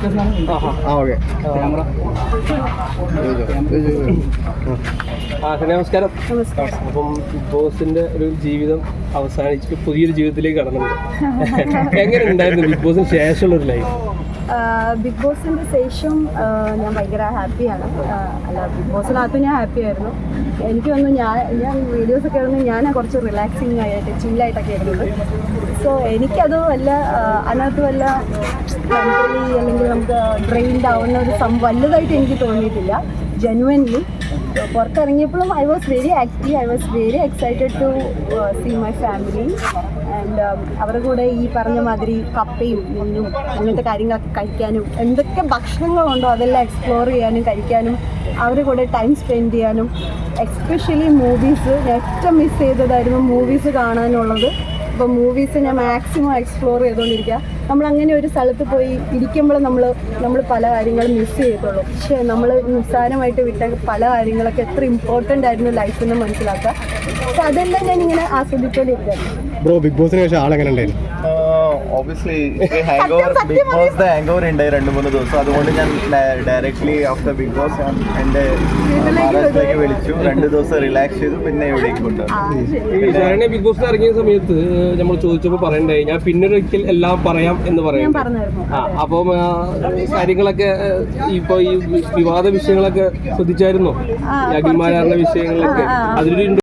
ആ ഓക്കെ. ആ ഹലോ, നമസ്കാരം. അപ്പം ബിഗ് ബോസിന്റെ ഒരു ജീവിതം അവസാനിച്ച് പുതിയൊരു ജീവിതത്തിലേക്ക് കടന്നത് എങ്ങനെ ഉണ്ടായിരുന്നു ബിഗ് ബോസിന് ശേഷമുള്ള ഒരു ലൈഫ് ബിഗ് ബോസിന്റെ ശേഷം ഞാൻ ഭയങ്കര ഹാപ്പിയാണ്. അല്ല ബിഗ് ബോസിനകത്ത് ഞാൻ ഹാപ്പി ആയിരുന്നു എനിക്ക് തോന്നുന്നു ഞാൻ ഞാൻ വീഡിയോസ് ഒക്കെ ആയിരുന്നു ഞാൻ കുറച്ച് റിലാക്സിങ് ആയിട്ട് ചില്ലായിട്ടൊക്കെ ആയിരുന്നു സോ എനിക്കത് വല്ല അതിനകത്ത് വല്ല അല്ലെങ്കിൽ നമുക്ക് ഡ്രെയിൻഡ് ആവുന്ന ഒരു സം വലുതായിട്ട് എനിക്ക് തോന്നിയിട്ടില്ല. Genuinely പുറത്തിറങ്ങിയപ്പോഴും I was very active I was very excited to see my family and അവരുടെ കൂടെ ഈ പറഞ്ഞ മാതിരി കപ്പയും മീനും അങ്ങനത്തെ കാര്യങ്ങളൊക്കെ കഴിക്കാനും എന്തൊക്കെ ഭക്ഷണങ്ങളുണ്ടോ അതെല്ലാം എക്സ്പ്ലോർ ചെയ്യാനും കഴിക്കാനും അവരുടെ കൂടെ ടൈം സ്പെൻഡ് ചെയ്യാനും എക്സ്പെഷ്യലി മൂവീസ് ഞാൻ ഏറ്റവും മിസ് ചെയ്തതായിരുന്നു മൂവീസ് കാണാനുള്ളത്. അപ്പോൾ മൂവീസ് ഞാൻ മാക്സിമം എക്സ്പ്ലോർ ചെയ്തുകൊണ്ടിരിക്കുക. നമ്മൾ അങ്ങനെ ഒരു സ്ഥലത്ത് പോയി ഇരിക്കുമ്പോൾ നമ്മൾ നമ്മൾ പല കാര്യങ്ങളും മിസ് ചെയ്തോളൂ പക്ഷേ നമ്മൾ നിസ്സാരമായിട്ട് വിട്ട പല കാര്യങ്ങളൊക്കെ എത്ര ഇമ്പോർട്ടന്റ് ആയിരുന്നു ലൈഫിൽ നിന്ന് മനസ്സിലാക്കുക. അപ്പോൾ അതെല്ലാം ഞാൻ ഇങ്ങനെ ആസ്വദിച്ചുകൊണ്ടിരിക്കുകയാണ് ബ്രോ ബിഗ് ബോസിന് ശേഷം ആളെങ്ങനെ ഉണ്ടായിരുന്നു? Obviously hangover Bigg Boss hangover ഉണ്ടായി രണ്ട് മൂന്ന് ദിവസം. അതുകൊണ്ട് ഞാൻ ഡയറക്ട്ലി ആഫ്റ്റർ ബിഗ് ബോസ് ഞാൻ എന്റെ മഹാരാഷ്ട്രയിലേക്ക് വിളിച്ചു. രണ്ട് ദിവസം റിലാക്സ് ചെയ്തു പിന്നെ ഇവിടേക്ക് കൊണ്ടുവന്നു ബിഗ് ബോസ് ഇറങ്ങിയ സമയത്ത് നമ്മൾ ചോദിച്ചപ്പോൾ പറയണ്ടായി ഞാൻ പിന്നൊരിക്കൽ എല്ലാം പറയാം എന്ന് പറയാം അപ്പം കാര്യങ്ങളൊക്കെ ഇപ്പൊ ഈ വിവാദ വിഷയങ്ങളൊക്കെ ശ്രദ്ധിച്ചായിരുന്നോ? ഈ വിഷയങ്ങളൊക്കെ അതിലൊരു